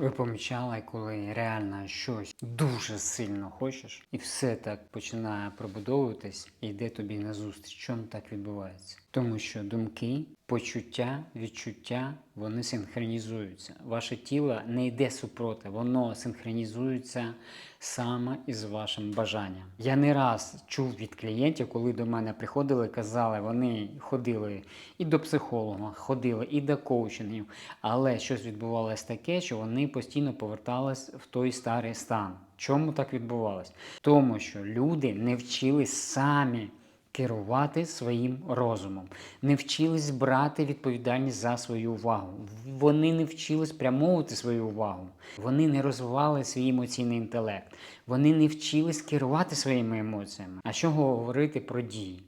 Ви помічали, коли реально щось дуже сильно хочеш, і все так починає пробудовуватись і йде тобі назустріч. Чому так відбувається? Тому що думки, почуття, відчуття вони синхронізуються. Ваше тіло не йде супроти, воно синхронізується саме із вашим бажанням. Я не раз чув від клієнтів, коли до мене приходили, казали, вони ходили і до психолога, ходили і до коучингів, але щось відбувалось таке, що вони постійно повертались в той старий стан. Чому так відбувалось? Тому що люди не вчились самі керувати своїм розумом, не вчились брати відповідальність за свою увагу. Вони не вчились спрямовувати свою увагу. Вони не розвивали свій емоційний інтелект. Вони не вчились керувати своїми емоціями. А що говорити про дії?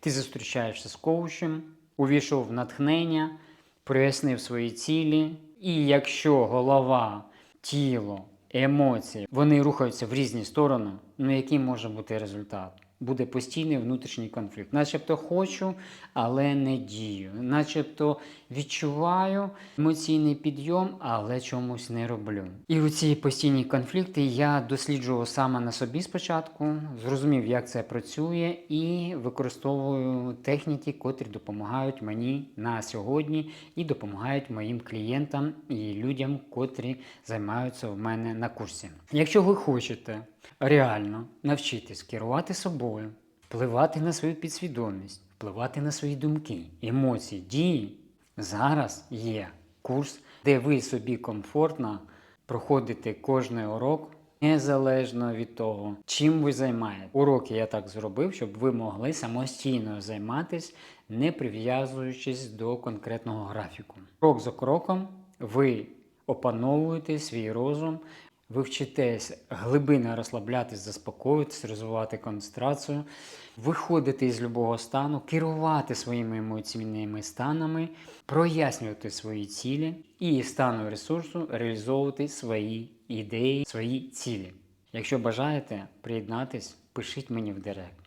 Ти зустрічаєшся з коучем, увійшов в натхнення, прояснив свої цілі, і якщо голова, тіло, емоції вони рухаються в різні сторони, ну який може бути результат? Буде постійний внутрішній конфлікт. Начебто хочу, але не дію. Начебто відчуваю емоційний підйом, але чомусь не роблю. І у ці постійні конфлікти я досліджував саме на собі спочатку, зрозумів, як це працює, і використовую техніки, котрі допомагають мені на сьогодні і допомагають моїм клієнтам і людям, котрі займаються в мене на курсі. Якщо ви хочете реально навчитись керувати собою, впливати на свою підсвідомість, впливати на свої думки, емоції, дії, зараз є курс, де ви собі комфортно проходите кожний урок. Незалежно від того, чим ви займаєте. Уроки я так зробив, щоб ви могли самостійно займатися, не прив'язуючись до конкретного графіку. Крок за кроком ви опановуєте свій розум, ви вчитесь глибинно розслаблятись, заспокоїтись, розвивати концентрацію, виходити із любого стану, керувати своїми емоційними станами, прояснювати свої цілі і стану ресурсу реалізовувати свої ідеї, свої цілі. Якщо бажаєте приєднатись, пишіть мені в директ.